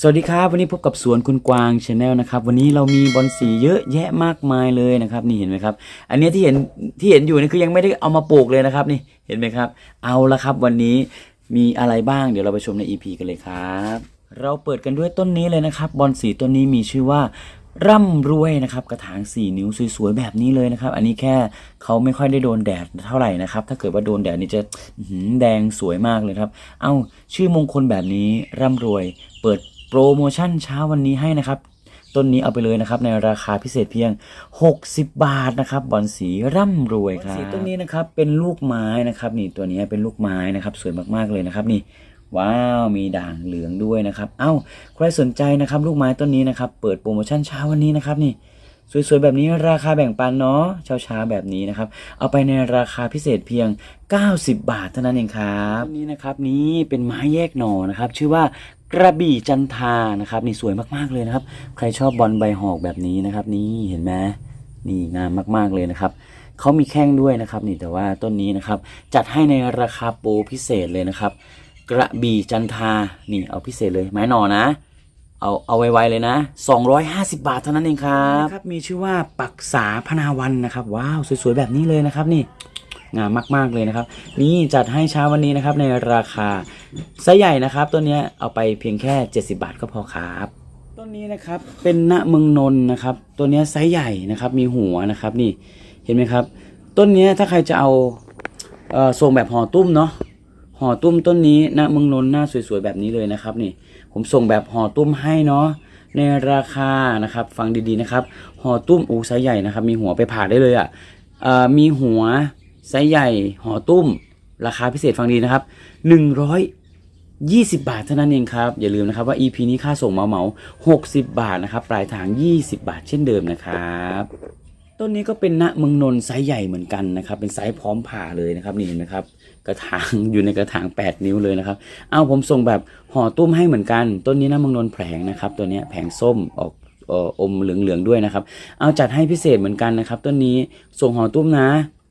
สวัสดีครับ วันนี้พบกับสวนคุณกวางชาแนลนะครับ วันนี้เรามีบอลสีเยอะแยะมากมายเลยนะครับ นี่เห็นไหมครับ อันนี้ที่เห็นที่เห็นอยู่นี่คือยังไม่ได้เอามาปลูกเลยนะครับ นี่เห็นไหมครับ เอาละครับ วันนี้มีอะไรบ้างเดี๋ยวเราไปชมใน EP กันเลยครับ เราเปิดกันด้วยต้นนี้เลยนะครับ บอลสีต้นนี้มีชื่อว่าร่ำรวยนะครับกระถาง 4 นิ้วสวยๆแบบนี้เลยนะครับ อันนี้แค่เขาไม่ค่อยได้โดนแดดเท่าไหร่นะครับ ถ้าเกิดว่าโดนแดดนี่จะแดงสวยมากเลยครับ เอ้าชื่อมงคลแบบนี้ร่ำรวย เปิด โปรโมชั่นเช้าวันนี้ให้นะครับต้นนี้เอาไปเลยนะครับในราคาพิเศษเพียง 60 บาทนะครับบอลสีร่ำรวยครับสีต้นนี้นะครับเป็นลูกไม้นะครับนี่ตัวนี้เป็นลูกไม้นะครับสวยมากๆเลยนะครับนี่ว้าวมีด่างเหลืองด้วยนะครับเอ้าใครสนใจนะครับลูกไม้ต้นนี้นะครับเปิดโปรโมชั่นเช้าวันนี้นะครับนี่สวยๆแบบนี้ราคาแบ่งปันเนาะเช้าๆแบบนี้นะครับ เอาไปในราคาพิเศษเพียง 90 บาทเท่านั้นเองครับต้นนี้นะครับนี่เป็นไม้แยกหน่อนะครับ ชื่อว่า กระบี่จันทานะครับนี่สวยมากๆเลยนะครับ ใครชอบบอลใบหอกแบบนี้นะครับ นี่เห็นไหมนี่งามมากๆเลยนะครับเขามีแข้งด้วยนะครับ นี่แต่ว่าต้นนี้นะครับ จัดให้ในราคาโปรพิเศษเลยนะครับ กระบี่จันทานี่เอาพิเศษเลย ไม้หนอนะ เอาเอาไวๆเลยนะ 250 บาทเท่านั้นเองครับครับ มีชื่อว่าปักษาพนาวันนะครับ ว้าวสวยๆแบบนี้เลยนะครับนี่งามมากๆเลยนะครับ นี่จัดให้เช้าวันนี้นะครับในราคา ไซส์ใหญ่นะครับตัวนี้เอาไปเพียงแค่ 70 บาทก็พอครับต้นนี้นะครับเป็นณเมืองนนท์นะครับ ตัวนี้ไซส์ใหญ่นะครับ มีหัวนะครับนี่เห็นไหมครับ ต้นนี้ถ้าใครจะเอาเอ่อทรงแบบห่อตุ้มเนาะห่อตุ้มต้นนี้ณเมืองนนท์หน้าสวยๆแบบนี้เลยนะครับนี่ ผมส่งแบบห่อตุ้มให้เนาะในราคานะครับ ฟังดีๆนะครับห่อตุ้มอ้ไซส์ใหญ่นะครับ มีหัวไปผ่าได้เลยอะ่ะเอ่อมีหัวไซส์ใหญ่ห่อตุ้ม ราคาพิเศษฟังดีนะครับ 20 บาทเท่านั้นเองครับ อย่าลืมนะครับว่า EP นี้ค่าส่งเมาเหมา60 บาทนะครับ ปลายทาง 20 บาทเช่นเดิมนะครับ ต้นนี้ก็เป็นณเมืองนนท์ไซส์ใหญ่เหมือนกันนะครับ เป็นไซส์พร้อมผ่าเลยนะครับนี่เห็นไหมครับ กระถางอยู่ในกระถาง 8 นิ้วเลยนะครับ เอาผมส่งแบบห่อตุ้มให้เหมือนกัน ต้นนี้นะเมืองนนท์แผงนะครับ ตัวนี้แผงส้มออกเอ่ออมเหลืองๆด้วยนะครับ เอาจัดให้พิเศษเหมือนกันนะครับ ต้นนี้ส่งห่อตุ้มนะ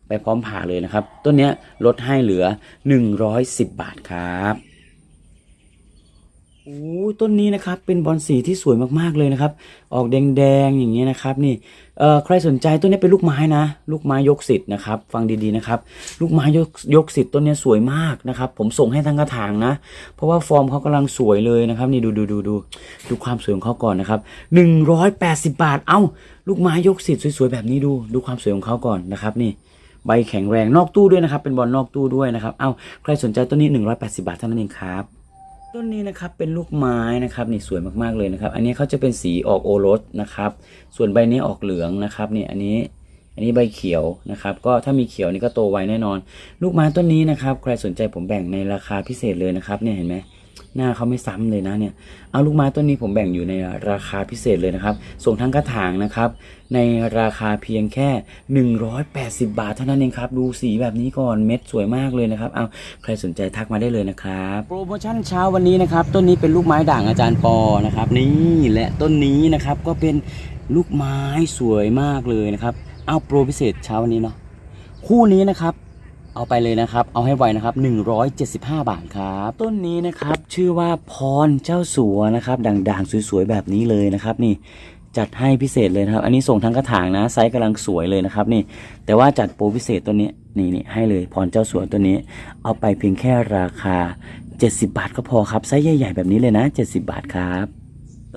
ไปพร้อมผ่าเลยนะครับ ต้นนี้ลดให้เหลือ 110 บาทครับ โอ้ต้นนี้นะครับเป็นบอลสีที่สวยมากๆเลยนะครับ ออกแดงๆอย่างเงี้ยนะครับนี่เอ่อใครสนใจต้นนี้เป็นลูกไม้นะ ลูกไม้ยกสิทธ์นะครับ ฟังดีๆนะครับ ลูกไม้ยกยกสิทธ์ต้นนี้สวยมากนะครับ ผมส่งให้ทั้งกระถางนะ เพราะว่าฟอร์มเขากำลังสวยเลยนะครับนี่ดูดูดูดูดูความสวยของเขาก่อนนะครับ180บาท เอ้า ลูกไม้ยกสิทธ์สวยๆแบบนี้ดูดูความสวยของเขาก่อนนะครับนี่ใบแข็งแรงนอกตู้ด้วยนะครับ เป็นบอลนอกตู้ด้วยนะครับ เอ้าใครสนใจต้นนี้ 180 บาทเท่านั้นเองครับ ต้นนี้นะครับเป็นลูกไม้นะครับนี่สวยมากๆเลยนะครับ อันนี้เขาจะเป็นสีออกโอรสนะครับ ส่วนใบนี้ออกเหลืองนะครับนี่อันนี้อันนี้ใบเขียวนะครับ ก็ถ้ามีเขียวนี่ก็โตไวแน่นอน ลูกไม้ต้นนี้นะครับ ใครสนใจผมแบ่งในราคาพิเศษเลยนะครับเนี่ยเห็นไหม หน้าเขาไม่ซ้ำเลยนะเนี่ยเอาลูกไม้ต้นนี้ผมแบ่งอยู่ในราคาพิเศษเลยนะครับ ส่งทั้งกระถางนะครับ ในราคาเพียงแค่ 180 บาทเท่านั้นเองครับ ดูสีแบบนี้ก่อนเม็ดสวยมากเลยนะครับเอาใครสนใจทักมาได้เลยนะครับโปรโมชั่นเช้าวันนี้นะครับต้นนี้เป็นลูกไม้ด่างอาจารย์ปอนะครับนี่และต้นนี้นะครับก็เป็นลูกไม้สวยมากเลยนะครับเอาโปรพิเศษเช้าวันนี้เนาะคู่นี้นะครับ เอาไปเลยนะครับ เอาให้ไวนะครับ 175 บาทครับ ต้นนี้นะครับชื่อว่าพรเจ้าสัวนะครับด่างๆสวยๆแบบนี้เลยนะครับนี่จัดให้พิเศษเลยนะครับ อันนี้ส่งทั้งกระถางนะไซส์กำลังสวยเลยนะครับนี่ แต่ว่าจัดโปรพิเศษตัวนี้นี่นี่ให้เลยพรเจ้าสัวตัวนี้ เอาไปเพียงแค่ราคา 70 บาทก็พอครับไซส์ใหญ่ๆแบบนี้เลยนะ 70 บาทครับ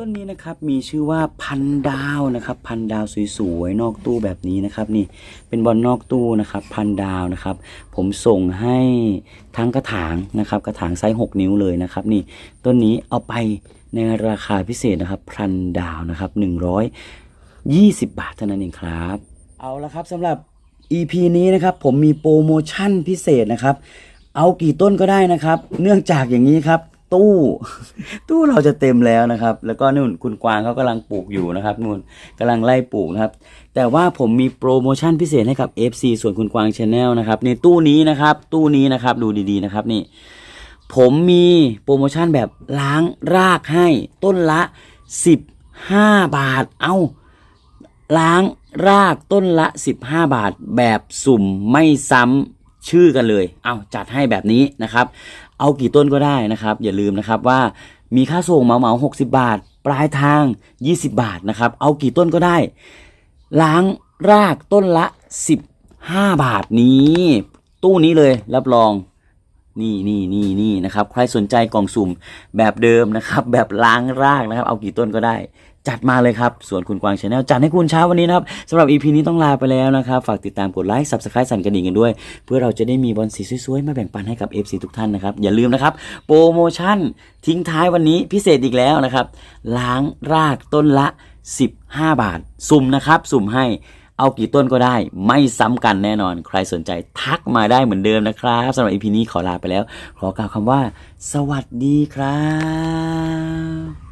ต้นนี้นะครับมีชื่อว่าพันดาวนะครับ พันดาวสวยๆนอกตู้แบบนี้นะครับ นี่เป็นบอลนอกตู้นะครับ พันดาวนะครับ ผมส่งให้ทั้งกระถางนะครับ กระถางไซส์6นิ้วเลยนะครับ นี่ต้นนี้เอาไปในราคาพิเศษนะครับพันดาวนะครับ120 บาทเท่านั้นเองครับ เอาละครับสำหรับ EP นี้นะครับ ผมมีโปรโมชั่นพิเศษนะครับ เอากี่ต้นก็ได้นะครับ เนื่องจากอย่างนี้ครับ ตู้ ตู้เราจะเต็มแล้วนะครับ แล้วก็นู่นคุณกวางเขากำลังปลูกอยู่นะครับนู่นกำลังไล่ปลูกนะครับ แต่ว่าผมมีโปรโมชั่นพิเศษให้กับ FC ส่วนคุณกวางชาแนลนะครับในตู้นี้นะครับ ตู้นี้นะครับดูดีๆนะครับนี่ผมมีโปรโมชั่นแบบล้างรากให้ต้นละ 15 บาท เอาล้างรากต้นละ 15 บาทแบบสุ่มไม่ซ้ำ ชื่อกันเลย เอาจัดให้แบบนี้นะครับ เอากี่ต้นก็ได้นะครับ อย่าลืมนะครับว่ามีค่าส่งเหมาเหมา60บาท ปลายทาง 20 บาทนะครับ เอากี่ต้นก็ได้ ล้างรากต้นละ 15 บาทนี้ ตู้นี้เลยรับรองนี่นี่นี่นี่นะครับ ใครสนใจกล่องสุ่มแบบเดิมนะครับ แบบล้างรากนะครับ เอากี่ต้นก็ได้ จัดมาเลยครับ ส่วนคุณกวางชาแนลจัดให้คุณเช้าวันนี้นะครับสำหรับ EP นี้ต้องลาไปแล้วนะครับ ฝากติดตามกดไลค์ Subscribe สั่นกระดิ่งกันด้วย เพื่อเราจะได้มีบอลสีสวยๆ มาแบ่งปันให้กับ FC ทุกท่านนะครับ อย่าลืมนะครับ โปรโมชั่นทิ้งท้ายวันนี้พิเศษอีกแล้วนะครับ ล้างรากต้นละ 15 บาท สุ่มนะครับ สุ่มให้เอากี่ต้นก็ได้ไม่ซ้ำกันแน่นอน ใครสนใจทักมาได้เหมือนเดิมนะครับสำหรับ EP นี้ขอลาไปแล้ว ขอกล่าวคำว่า สวัสดีครับ